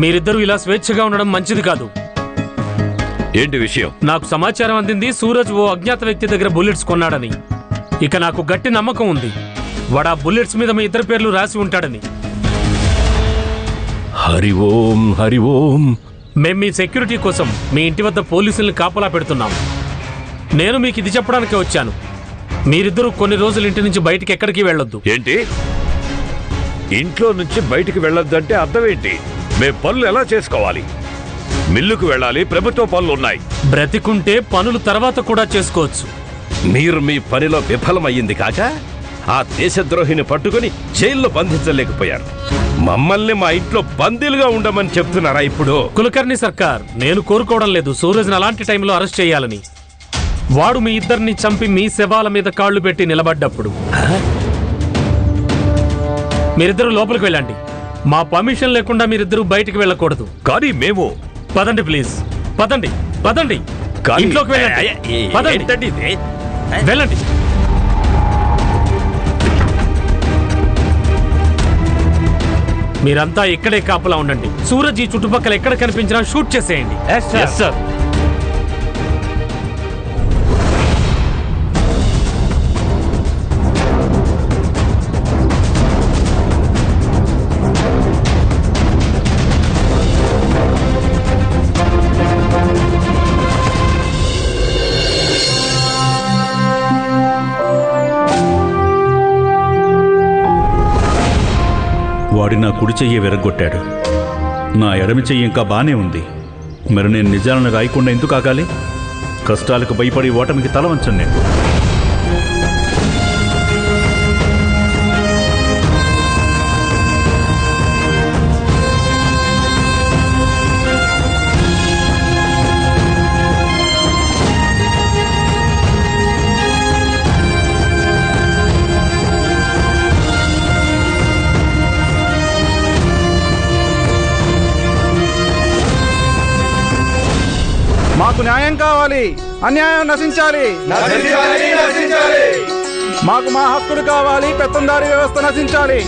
మీరిద్దరూ ఇలా స్వేచ్ఛగా ఉండడం మంచిది కాదు. ఏంటి విషయం? నాకు సమాచారం అందింది సూరజ్ ఓ అజ్ఞాత వ్యక్తి దగ్గర బుల్లెట్స్ కొన్నాడని. ఇక నాకు గట్టి నమ్మకం ఉంది. వాడు ఆ బుల్లెట్స్ మీద మీ ఇద్దరు పేర్లు రాసి ఉంటాడని. హరి ఓం హరి ఓం. మేం మీ సెక్యూరిటీ కోసం మీ ఇంటి వద్ద పోలీసుల్ని కాపలా పెడుతున్నాం. నేను మీకు ఇది చెప్పడానికే వచ్చాను. మీరిద్దరూ కొన్ని రోజులు ఇంటి నుంచి బయటికి ఎక్కడికి వెళ్ళొద్దు. ఏంటి? ఇంట్లో నుంచి బయటికి వెళ్ళొద్దంటే అర్థం ఏంటి? మేం పనులు ఎలా చేసుకోవాలి? మిల్లుకు వెళ్ళాలి ప్రభుత్వ పనులు ఉన్నాయి. బ్రతికుంటే పనులు తర్వాత కూడా చేసుకోవచ్చు. మీరు మీ పనిలో విఫలమయ్యింది కాక ఆ దేశద్రోహిని పట్టుకుని జైల్లో బంధించలేకపోయారు. మమ్మల్ని మా ఇంట్లో బందీలుగా ఉండమని చెప్తున్నారా ఇప్పుడు? కులకర్ణి సర్కార్ నేను కోరుకోవడం లేదు. సూరజ్ని అలాంటి టైంలో అరెస్ట్ చేయాలని. వాడు మీ ఇద్దరిని చంపి మీ శవాల మీద కాళ్ళు పెట్టి నిలబడ్డప్పుడు. మీరిద్దరూ లోపలికి వెళ్ళండి. మా పర్మిషన్ లేకుండా మీరిద్దరూ బయటికి వెళ్ళకూడదు. కానీ మేము పదండి ప్లీజ్. పదండి పదండి. కానీ- ఇంట్లోకి వెళ్ళండి. ఏ- ఏ- పదండి. ఏంటండి ఇది? వెళ్ళండి. మీరంతా ఇక్కడే కాపలా ఉండండి. సూరజ్ ఈ చుట్టుపక్కల ఎక్కడ కనిపించినా షూట్ చేసేయండి. Yes, sir. వాడి నా కుడి చెయ్యి విరగొట్టాడు నా ఎడమి చెయ్యి ఇంకా బానే ఉంది. మరి నేను నిజాలను రాయకుండా ఎందుకు ఆగాలి? కష్టాలకు భయపడి ఓటమికి తల వంచను నేను. న్యాయం కావాలి అన్యాయం నశించాలి. మాకు మా హక్కులు కావాలి పెత్తందారి వ్యవస్థ నశించాలి.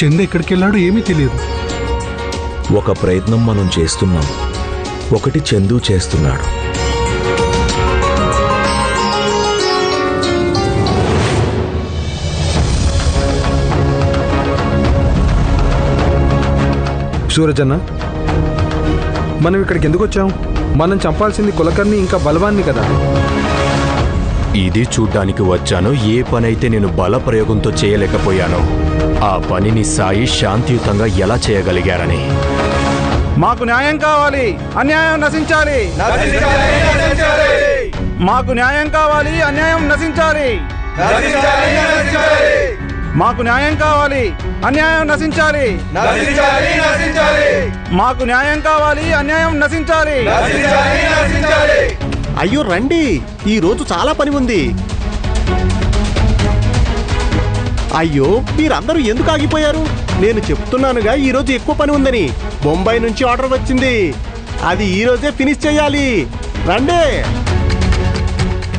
చంద ఎక్కడికి వెళ్ళాడో ఏమీ తెలియదు. ఒక ప్రయత్నం మనం చేస్తున్నాం. ఒకటి చందు చేస్తున్నాడు. సూరజన్న మనం ఇక్కడికి ఎందుకు వచ్చాం? మనం చంపాల్సింది కులకర్ణి ఇంకా బలవాన్ని కదా. ఇది చూడ్డానికి వచ్చాను ఏ పనైతే నేను బల ప్రయోగంతో చేయలేకపోయానో ఆ పనిని సాయి శాంతియుతంగా ఎలా చేయగలిగారని. మాకు న్యాయం కావాలి అన్యాయం నశించాలి. మాకు న్యాయం కావాలి అన్యాయం నశించాలి. మాకు న్యాయం కావాలి అన్యాయం నశించాలి. మాకు న్యాయం కావాలి అన్యాయం నశించాలి. అయ్యో రండి. ఈ రోజు చాలా పని ఉంది. అయ్యో మీరందరూ ఎందుకు ఆగిపోయారు? నేను చెప్తున్నానుగా ఈ రోజు ఎక్కువ పని ఉందని. బొంబాయి నుంచి ఆర్డర్ వచ్చింది. అది ఈ రోజే ఫినిష్ చేయాలి. రండి.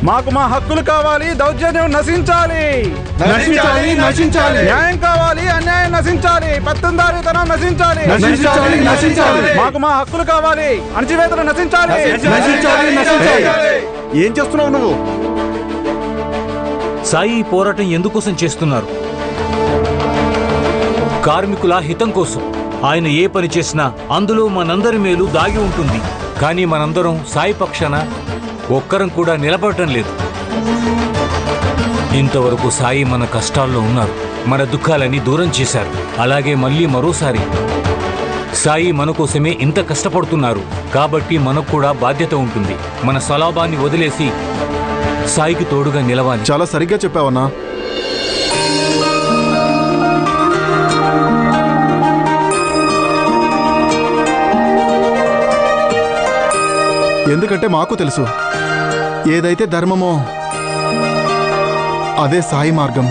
మాకు మా హక్కులు కావాలి దౌర్జన్యం నశించాలి. నశించాలి, నశించాలి. న్యాయం కావాలి అన్యాయం నశించాలి. పత్తందారితనం నశించాలి. నశించాలి, నశించాలి. మాకు మా హక్కులు కావాలి అణచివేతలు నశించాలి నశించాలి, నశించాలి. ఏం చేస్తున్నావు నువ్వు? సాయి ఈ పోరాటం ఎందుకోసం చేస్తున్నారు? కార్మికుల హితం కోసం. ఆయన ఏ పని చేసినా అందులో మనందరి మేలు దాగి ఉంటుంది. కానీ మనందరం సాయి పక్షాన ఒక్కరం కూడా నిలబడటం లేదు. ఇంతవరకు సాయి మన కష్టాల్లో ఉన్నారు. మన దుఃఖాలని దూరం చేశారు. అలాగే మళ్ళీ మరోసారి. సాయి మన కోసమే ఇంత కష్టపడుతున్నారు. కాబట్టి మనకు కూడా బాధ్యత ఉంటుంది. మన స్వలాభాన్ని వదిలేసి సాయికి తోడుగా నిలవాలి. చాలా సరిగ్గా చెప్పావన్నా. ఎందుకంటే మాకు తెలుసు. ఏదైతే ధర్మమో అదే సాయి మార్గం.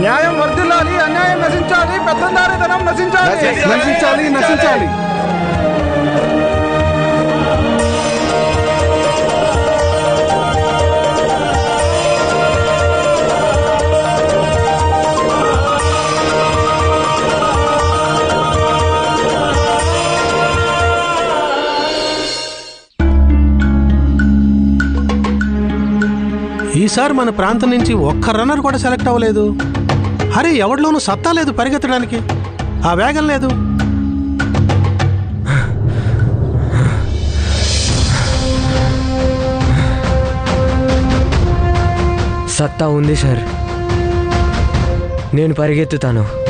న్యాయం వర్ధిల్లాలి అన్యాయం నశించాలి పెత్తందారితనం నశించాలి నశించాలి నశించాలి. ఈసారి మన ప్రాంతం నుంచి ఒక్క రన్నర్ కూడా సెలెక్ట్ అవ్వలేదు. అరే ఎవరిలోనూ సత్తా లేదు పరిగెత్తడానికి. ఆ వేగం లేదు. సత్తా ఉంది సార్. నేను పరిగెత్తుతాను.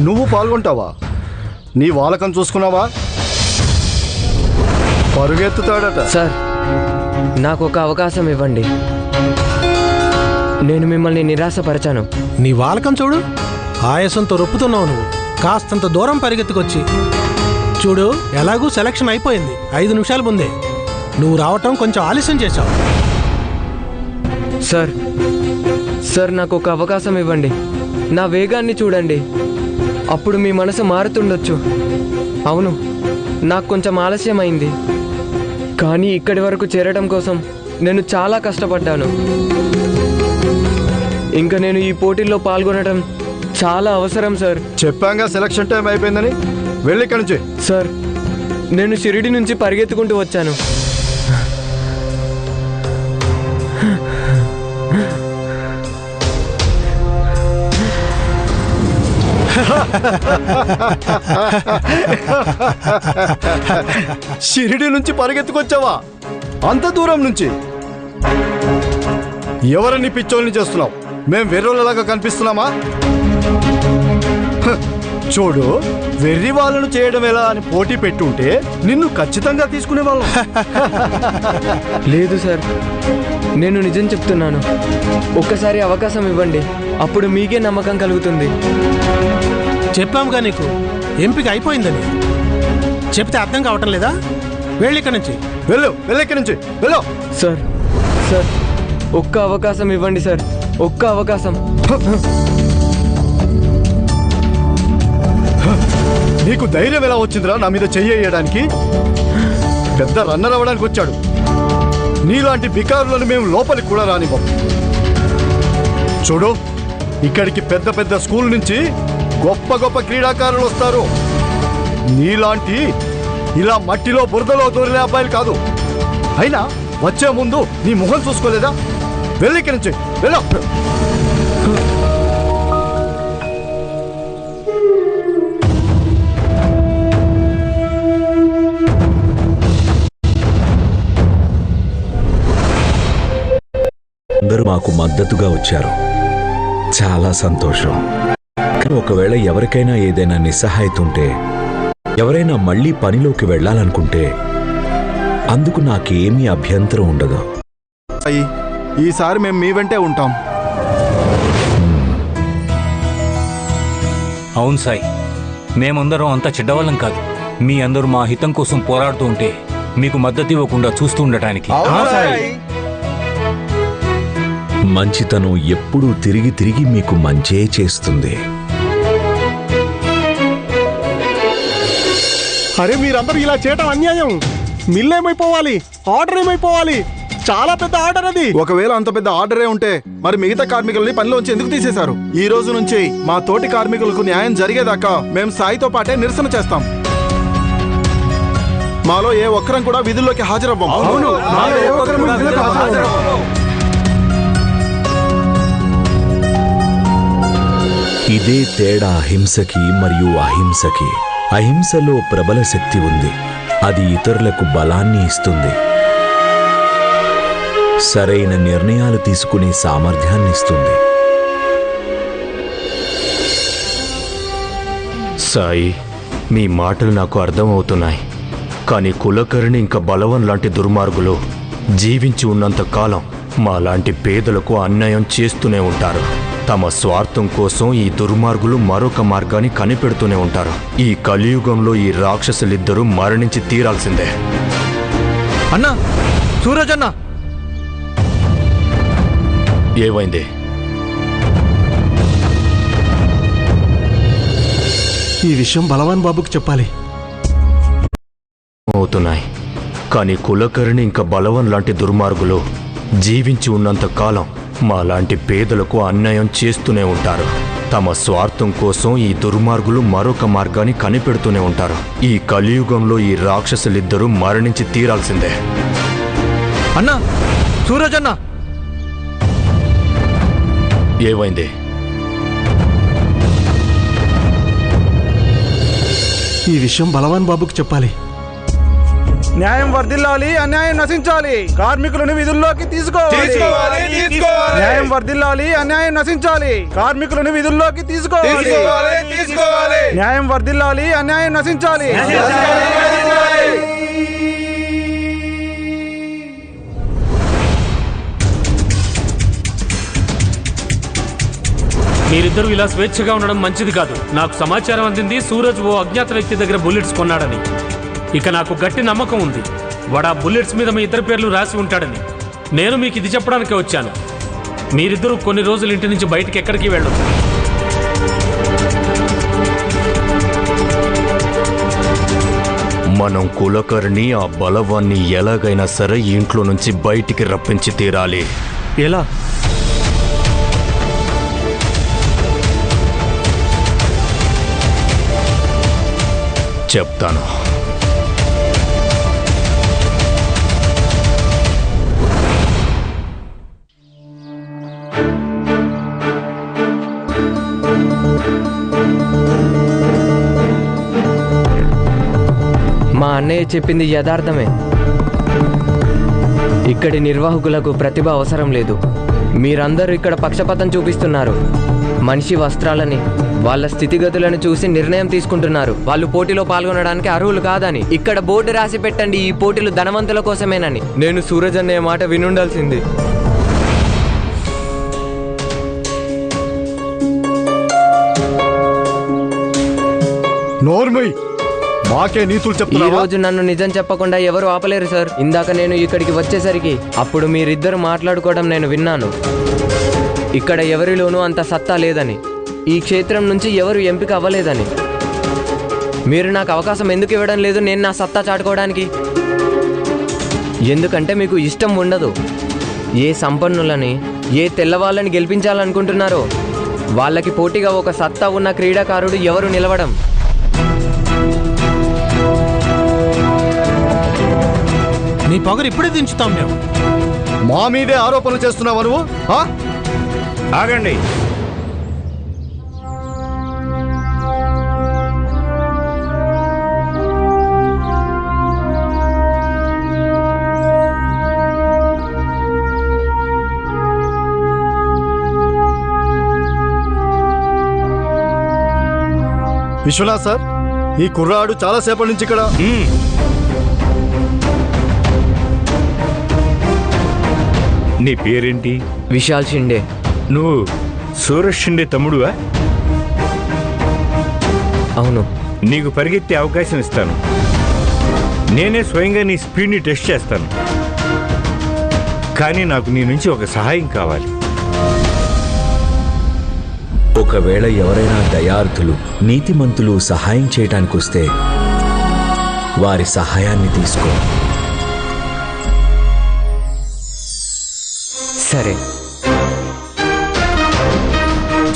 నువ్వు పాల్గొంటావా? నీ వాలకం చూసుకున్నావా? పరుగెత్తుతాడట. సార్ నాకు ఒక అవకాశం ఇవ్వండి. నేను మిమ్మల్ని నిరాశపరచాను. నీ వాలకం చూడు. ఆయాసంతో రొప్పుతున్నావు నువ్వు. కాస్తంత దూరం పరిగెత్తుకొచ్చి. చూడు ఎలాగూ సెలక్షన్ అయిపోయింది. ఐదు నిమిషాల ముందే. నువ్వు రావటం కొంచెం ఆలస్యం చేశావు. సార్ సార్ నాకు ఒక అవకాశం ఇవ్వండి. నా వేగాన్ని చూడండి. అప్పుడు మీ మనసు మారుతుండొచ్చు. అవును నాకు కొంచెం ఆలస్యమైంది. కానీ ఇక్కడి వరకు చేరడం కోసం నేను చాలా కష్టపడ్డాను. ఇంకా నేను ఈ పోటీల్లో పాల్గొనడం చాలా అవసరం సార్. చెప్పాంగా సెలక్షన్ టైం అయిపోయిందని. వెళ్ళి ఇక్కడి నుంచి. సార్ నేను షిరిడి నుంచి పరిగెత్తుకుంటూ వచ్చాను. షిరిడి నుంచి పరిగెత్తుకొచ్చావా? అంత దూరం నుంచి. ఎవరిని పిచ్చోల్ని చేస్తున్నావు? మేం వెర్రోళ్ళలాగా కనిపిస్తున్నామా? చూడు వెర్రి వాళ్ళను చేయడం ఎలా అని పోటీ పెట్టుంటే నిన్ను ఖచ్చితంగా తీసుకునే వాళ్ళం. లేదు సార్ నేను నిజం చెప్తున్నాను. ఒక్కసారి అవకాశం ఇవ్వండి అప్పుడు మీకే నమ్మకం కలుగుతుంది. చెప్పాముగా నీకు. ఎంపిక అయిపోయిందని. చెప్తే అర్థం కావటం లేదా? వెళ్ళి ఇక్కడి నుంచి. వెళ్ళు వెళ్ళు ఇక్కడి నుంచి. వెళ్ళు. సార్ సార్ ఒక్క అవకాశం ఇవ్వండి సార్. ఒక్క అవకాశం. నీకు ధైర్యం ఎలా వచ్చిందిరా నా మీద చెయ్యడానికి పెద్ద రన్నర్ అవ్వడానికి వచ్చాడు. నీలాంటి బికారులను మేము లోపలికి కూడా రానివ్వం. చూడు ఇక్కడికి పెద్ద పెద్ద స్కూల్ నుంచి గొప్ప గొప్ప క్రీడాకారులు వస్తారు. నీలాంటి ఇలా మట్టిలో బురదలో దూరిన అబ్బాయిలు కాదు. అయినా వచ్చే ముందు నీ ముఖం చూసుకోలేదా? వెళ్ళికి నుంచి వెళ్ళ. అందరూ మాకు మద్దతుగా వచ్చారు. చాలా సంతోషం. ఒకవేళ ఎవరికైనా ఏదైనా నిస్సహాయత ఉంటే ఎవరైనా మళ్ళీ పనిలోకి వెళ్ళాలనుకుంటే అందుకు నాకేమీ అభ్యంతరం ఉండదు. ఈసారి మేము మీ వెంటే ఉంటాం. అవును సాయి మేమందరం అంత చెడ్డవాళ్ళం కాదు. మీ అందరూ మా హితం కోసం పోరాడుతూ ఉంటే మీకు మద్దతు ఇవ్వకుండా చూస్తూ ఉండటానికి. మంచితనం ఎప్పుడూ తిరిగి తిరిగి మీకు మంచే చేస్తుంది. అరే మీరందరూ ఇలా చేయటం అన్యాయం. మిల్ ఏమైపోవాలి ఆర్డర్ ఏమైపోవాలి చాలా పెద్ద ఆర్డర్ అది. ఒకవేళ అంత పెద్ద ఆర్డరే ఉంటే మరి మిగతా కార్మికుల్ని పనిలోంచి ఎందుకు తీసేశారు? ఈ రోజు నుంచి మా తోటి కార్మికులకు న్యాయం జరిగేదాకా మేము సాయితో పాటే నిరసన చేస్తాం. మాలో ఏ ఒక్కరం కూడా విధుల్లోకి హాజరవ్వం. అవును, మాలో ఏ ఒక్కరం విధులకు హాజరవ్వం. ఇదే తేడా అహింసకి మరియు అహింసకి. అహింసలో ప్రబల శక్తి ఉంది. అది ఇతరులకు బలాన్ని ఇస్తుంది. సరైన నిర్ణయాలు తీసుకునే సామర్థ్యాన్ని ఇస్తుంది. సాయి మీ మాటలు నాకు అర్థమవుతున్నాయి. కానీ కులకర్ణి ఇంకా బలవన్ లాంటి దుర్మార్గులు జీవించి ఉన్నంత కాలం మాలాంటి పేదలకు అన్యాయం చేస్తూనే ఉంటారు. తమ స్వార్థం కోసం ఈ దుర్మార్గులు మరొక మార్గాన్ని కనిపెడుతూనే ఉంటారు. ఈ కలియుగంలో ఈ రాక్షసులిద్దరూ మరణించి తీరాల్సిందే. అన్నా సూరజ్ అన్నా! ఏమైంది? ఈ విషయం బలవాన్ బాబుకి చెప్పాలి. అవుతున్నాయి. కానీ కులకర్ణి ఇంకా బలవన్ లాంటి దుర్మార్గులు జీవించి ఉన్నంత కాలం మాలాంటి పేదలకు అన్యాయం చేస్తూనే ఉంటారు. తమ స్వార్థం కోసం ఈ దుర్మార్గులు మరొక మార్గాన్ని కనిపెడుతూనే ఉంటారు. ఈ కలియుగంలో ఈ రాక్షసులిద్దరూ మరణించి తీరాల్సిందే. అన్నా సూరజ్ అన్న. ఏమైంది? ఈ విషయం బలవాన్ బాబుకి చెప్పాలి. న్యాయం వర్ధిల్లాలి అన్యాయం నశించాలి. కార్మికులను విధుల్లోకి తీసుకోవాలి. న్యాయం వర్ధిల్లాలి అన్యాయం నశించాలి. కార్మికులను విధుల్లోకి తీసుకోవాలి. న్యాయం వర్ధిల్లాలి అన్యాయం నశించాలి. మీరిద్దరూ ఇలా స్వేచ్ఛగా ఉండడం మంచిది కాదు. నాకు సమాచారం అందింది సూరజ్ ఓ అజ్ఞాత వ్యక్తి దగ్గర బుల్లెట్స్ కొన్నాడని. ఇక నాకు గట్టి నమ్మకం ఉంది. వాడు ఆ బుల్లెట్స్ మీద మీ ఇద్దరు పేర్లు రాసి ఉంటాడని. నేను మీకు ఇది చెప్పడానికే వచ్చాను. మీరిద్దరూ కొన్ని రోజులు ఇంటి నుంచి బయటికి ఎక్కడికి వెళ్ళదు మనం కులకర్ణి ఆ బలవాన్ని ఎలాగైనా సరే ఇంట్లో నుంచి బయటికి రప్పించి తీరాలి. ఎలా? చెప్తాను. అన్నయ్య చెప్పింది యథార్థమే. ఇక్కడి నిర్వాహకులకు ప్రతిభ అవసరం లేదు. మీరందరూ ఇక్కడ పక్షపాతం చూపిస్తున్నారు. మనిషి వస్త్రాలని వాళ్ళ స్థితిగతులను చూసి నిర్ణయం తీసుకుంటున్నారు. వాళ్ళు పోటీలో పాల్గొనడానికి అర్హులు కాదని. ఇక్కడ బోర్డు రాసి పెట్టండి ఈ పోటీలు ధనవంతుల కోసమేనని. నేను సూరజ్ అన్నయ్య మాట వినుండాల్సింది. నోర్మయ్ మాకే నీతులు ఈ చెప్తున్నావా రోజు నన్ను నిజం చెప్పకుండా ఎవరు ఆపలేరు సార్. ఇందాక నేను ఇక్కడికి వచ్చేసరికి అప్పుడు మీరిద్దరు మాట్లాడుకోవడం నేను విన్నాను. ఇక్కడ ఎవరిలోనూ అంత సత్తా లేదని ఈ క్షేత్రం నుంచి ఎవరు ఎంపిక అవ్వలేదని. మీరు నాకు అవకాశం ఎందుకు ఇవ్వడం లేదు నేను నా సత్తా చాటుకోవడానికి? ఎందుకంటే మీకు ఇష్టం ఉండదు. ఏ సంపన్నులని ఏ తెల్లవాళ్ళని గెలిపించాలనుకుంటున్నారో వాళ్ళకి పోటీగా ఒక సత్తా ఉన్న క్రీడాకారుడు ఎవరు నిలవడం? నీ పొగరు ఇప్పుడే దించుతాం మేము. మా మీదే ఆరోపణలు చేస్తున్నావా నువ్వు? ఆ? ఆగండి. విశ్వనాథ్ సార్ ఈ కుర్రాడు చాలాసేపటి నుంచి ఇక్కడ. నీ పేరేంటి? విశాల్ షిండే. నువ్వు సూరజ్ షిండే తమ్ముడువా? అవును. నీకు పరిగెత్తే అవకాశం ఇస్తాను. నేనే స్వయంగా నీ స్పీడ్ని టెస్ట్ చేస్తాను. కానీ నాకు నీ నుంచి ఒక సహాయం కావాలి. ఒకవేళ ఎవరైనా దయార్థులు నీతిమంతులు సహాయం చేయటానికి వస్తే వారి సహాయాన్ని తీసుకో. సరే.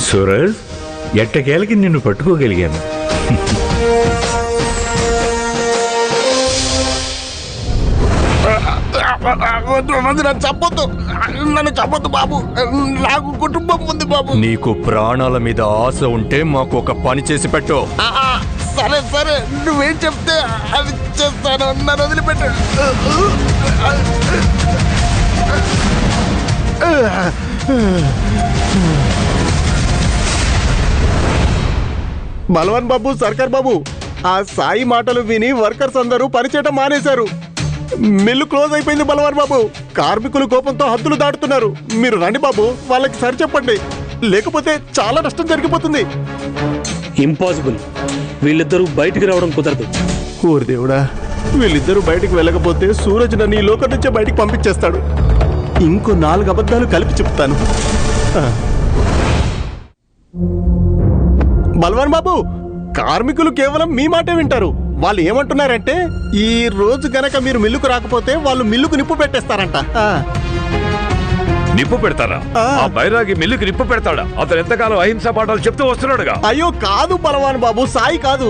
సూరజ్ ఎట్టకేలకి నిన్ను పట్టుకోగలిగాను. చెప్పొద్దు నన్ను చెప్పొద్దు బాబు. నాకు కుటుంబం ఉంది బాబు. నీకు ప్రాణాల మీద ఆశ ఉంటే మాకు ఒక పని చేసి పెట్టు. సరే సరే. నువ్వేం చెప్తే అది చేస్తాను. నన్ను వదిలిపెట్టు. బలవన్ బాబు సర్కార్ బాబు ఆ సాయి మాటలు విని వర్కర్స్ అందరూ పనిచేయటం మానేశారు. మిల్లు క్లోజ్ అయిపోయింది బలవన్ బాబు. కార్మికులు కోపంతో హద్దులు దాటుతున్నారు. మీరు రండి బాబు వాళ్ళకి సరి చెప్పండి. లేకపోతే చాలా నష్టం జరిగిపోతుంది. ఇంపాసిబుల్. వీళ్ళిద్దరూ బయటికి రావడం కుదరదు. ఓరి దేవుడా వీళ్ళిద్దరూ బయటికి వెళ్ళకపోతే సూరజ్ నన్ను ఈ లోకం నుంచే బయటికి పంపించేస్తాడు. ఇంకో నాలుగు అబద్ధాలు కలిపి చెప్తాను. బల్వాన్ బాబు కార్మికులు కేవలం మీ మాటే వింటారు. వాళ్ళు ఏమంటున్నారంటే ఈ రోజు గనక మీరు మిల్లుకు రాకపోతే వాళ్ళు మిల్లుకు నిప్పు పెట్టేస్తారంట. నిప్పు పెడతారా? ఆ బైరాగి మిల్లుకి నిప్పు పెడతాడా? అతను ఎంతకాలం అహింసా పాఠాలు చెప్తూ వస్తున్నాడుగా. అయ్యో కాదు బలవాన్ బాబు సాయి కాదు.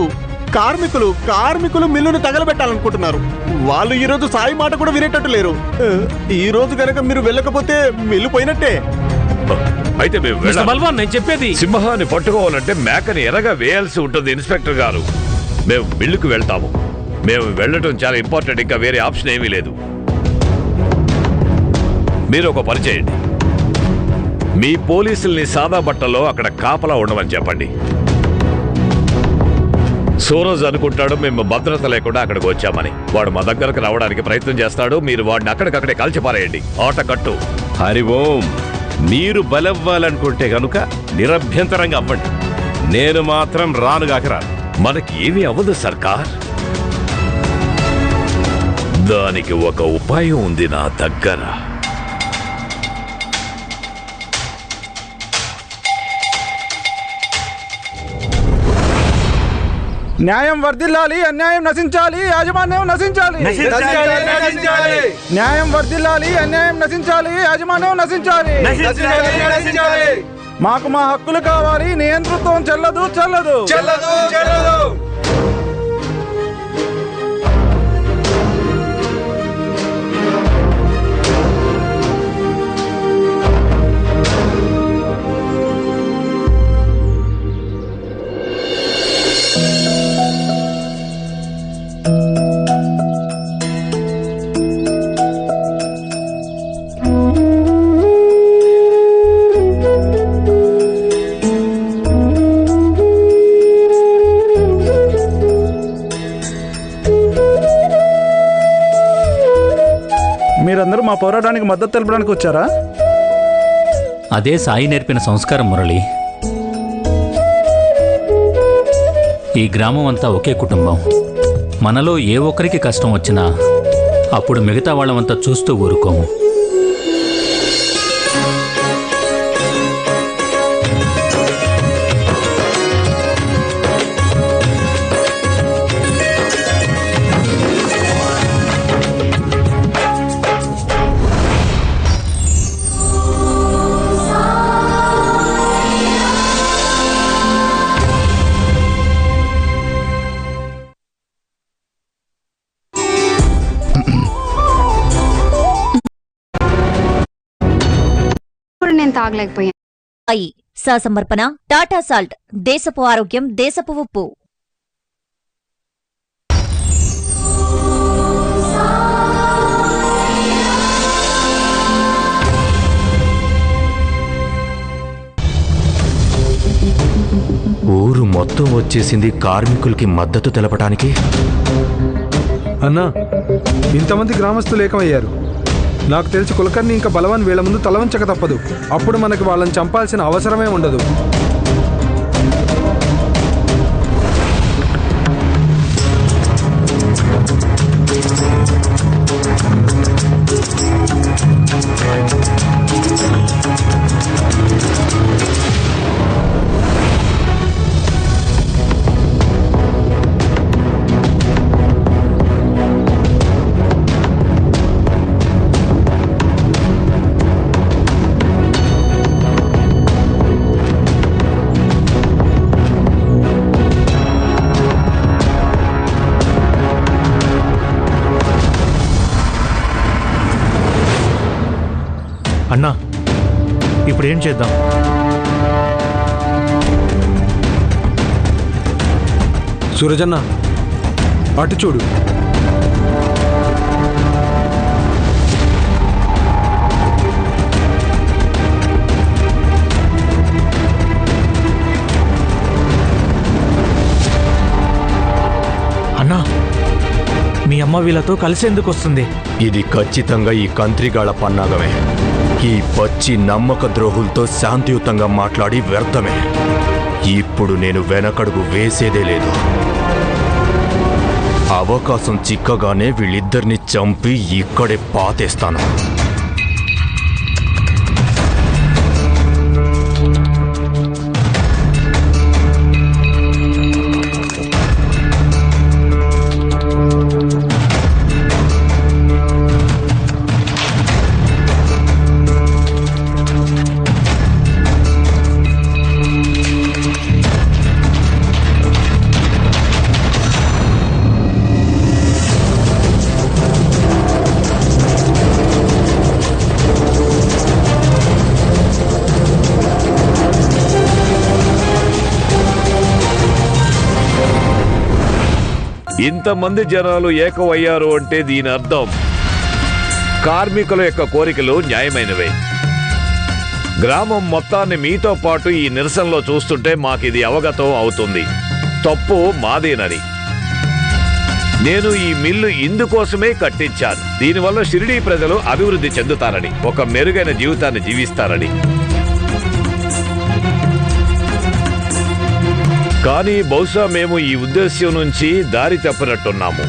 కార్మికులు కార్మికులు మిల్లును తగలబెట్టాలనుకుంటున్నారు. వాళ్ళు ఈ రోజు సాయి మాట కూడా వినేటట్టు లేరు. ఈ రోజు కనుక మీరు వెళ్ళకపోతే మిల్లు పోయినట్టే. అయితే మేము. బల్వాన్ నేను చెప్పేది సింహాన్ని పట్టుకోవాలంటే మేకని ఎరగా వేయాల్సి ఉంటుంది ఇన్స్పెక్టర్ గారు. మేము మిల్లుకు వెళ్తాము. మేము వెళ్ళటం చాలా ఇంపార్టెంట్ ఇంకా వేరే ఆప్షన్ ఏమీ లేదు. మీరు ఒక పని చేయండి. మీ పోలీసుల్ని సాదా బట్టల్లో అక్కడ కాపలా ఉండమని చెప్పండి. సూరజ్ అనుకుంటాడు మేము భద్రత లేకుండా అక్కడికి వచ్చామని. వాడు మా దగ్గరకు రావడానికి ప్రయత్నం చేస్తాడు మీరు వాడిని అక్కడికక్కడే కాల్చిపారేయండి. ఆట కట్టు. హరి ఓం మీరు బలవ్వాలనుకుంటే గనుక నిరభ్యంతరంగా అవ్వండి. నేను మాత్రం రానుగాక రాను. మనకి ఏమీ అవ్వదు సర్కార్. దానికి ఒక ఉపాయం ఉంది నా దగ్గర. న్యాయం వర్ధిల్లాలి అన్యాయం నశించాలి యాజమాన్యం నశించాలి నశించాలి, నశించాలి. న్యాయం వర్ధిల్లాలి అన్యాయం నశించాలి యాజమాన్యం నశించాలి నశించాలి, నశించాలి. మాకు మా హక్కులు కావాలి నియంతృత్వం చెల్లదు చెల్లదు చెల్లదు చెల్లదు పోరాటానికి మద్దతు తెలపడానికి వచ్చారా? అదే సాయి నేర్పిన సంస్కారం మురళి. ఈ గ్రామం అంతా ఒకే కుటుంబం. మనలో ఏ ఒక్కరికి కష్టం వచ్చినా అప్పుడు మిగతా వాళ్ళమంతా చూస్తూ ఊరుకోము. అయి సహసమర్పణ టాటా సాల్ట్ దేశపు ఆరోగ్యం దేశపు ఉప్పు. ఊరు మొత్తం వచ్చేసింది కార్మికులకి మద్దతు తెలపడానికి అన్నా ఇంతమంది గ్రామస్తులు ఏకమయ్యారు. నాకు తెలిసి కులకర్ణి ఇంకా బలవన్ వీళ్ళ ముందు తలవంచక తప్పదు. అప్పుడు మనకి వాళ్ళని చంపాల్సిన అవసరమే ఉండదు. ఇప్పుడు ఏం చేద్దాం? సూరజన్న అటు చూడు. అన్నా మీ అమ్మ వీళ్ళతో కలిసేందుకు వస్తుంది ఇది ఖచ్చితంగా ఈ కంత్రిగాళ్ళ పన్నాగమే. ఈ పచ్చి నమ్మక ద్రోహులతో శాంతియుతంగా మాట్లాడి వ్యర్థమే. ఇప్పుడు నేను వెనకడుగు వేసేదే లేదు. అవకాశం చిక్కగానే వీళ్ళిద్దరిని చంపి ఇక్కడే పాతేస్తాను. ఇంతమంది జనాలు ఏకమయ్యారు అంటే దీని అర్థం. కార్మికుల యొక్క కోరికలు న్యాయమైనవే. గ్రామం మొత్తాన్ని మీతో పాటు ఈ నిరసనలో చూస్తుంటే మాకిది అవగతం అవుతుంది. తప్పు మాదేనని. నేను ఈ మిల్లు ఇందుకోసమే కట్టించాను. దీనివల్ల షిరిడీ ప్రజలు అభివృద్ధి చెందుతారని ఒక మెరుగైన జీవితాన్ని జీవిస్తారని. కానీ బహుశా మేము ఈ ఉద్దేశ్యం నుంచి దారి తప్పినట్టున్నాము.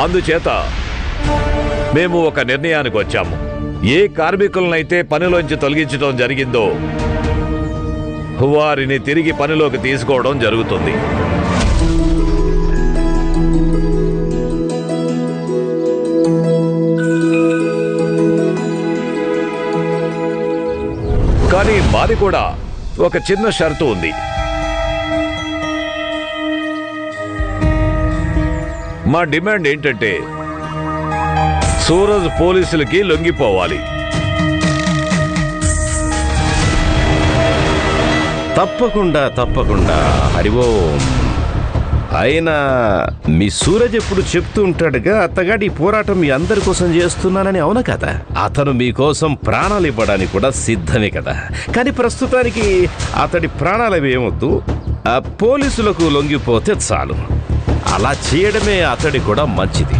అందుచేత మేము ఒక నిర్ణయానికి వచ్చాము. ఏ కార్మికులనైతే పనిలోంచి తొలగించడం జరిగిందో వారిని తిరిగి పనిలోకి తీసుకోవడం జరుగుతుంది. కానీ మాది కూడా ఒక చిన్న షరతు ఉంది. మా డిమాండ్ ఏంటంటే సూరజ్ పోలీసులకి లొంగిపోవాలి. తప్పకుండా తప్పకుండా. హరివో అయినా మీ సూరజ్ ఎప్పుడు చెప్తూ ఉంటాడుగా అత్తగాడి పోరాటం మీ అందరి కోసం చేస్తున్నానని అవునా కదా? అతను మీకోసం ప్రాణాలు ఇవ్వడానికి కూడా సిద్ధమే కదా. కానీ ప్రస్తుతానికి అతడి ప్రాణాలు అవి ఏమొద్దు. పోలీసులకు లొంగిపోతే చాలు. అలా చేయడమే అతడి కూడా మంచిది.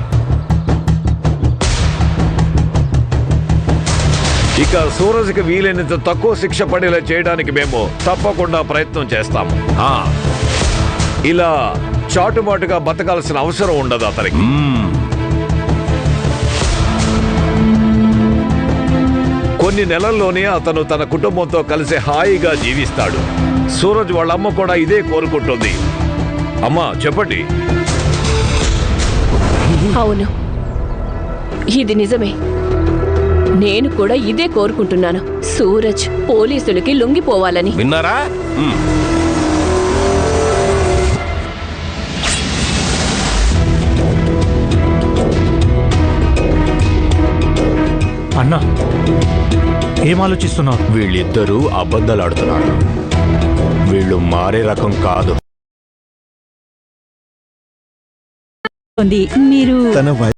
ఇక సూరజ్కి వీలైనంత తక్కువ శిక్ష పడేలా చేయడానికి మేము తప్పకుండా ప్రయత్నం చేస్తాము. ఇలా చాటుమాటుగా బతకాల్సిన అవసరం ఉండదు అతనికి. కొన్ని నెలల్లోనే అతను తన కుటుంబంతో కలిసి హాయిగా జీవిస్తాడు. సూరజ్ వాళ్ళ అమ్మ కూడా ఇదే కోరుకుంటుంది. అమ్మా చెప్పండి. అవును. ఇది నిజమే. నేను కూడా ఇదే కోరుకుంటున్నాను. సూరజ్ పోలీసులకి లొంగిపోవాలని. విన్నారా? అన్నా ఏం ఆలోచిస్తున్నావు వీళ్ళిద్దరూ అబద్ధాలాడుతున్నారు. వీళ్ళు మారే రకం కాదు. మీరు తన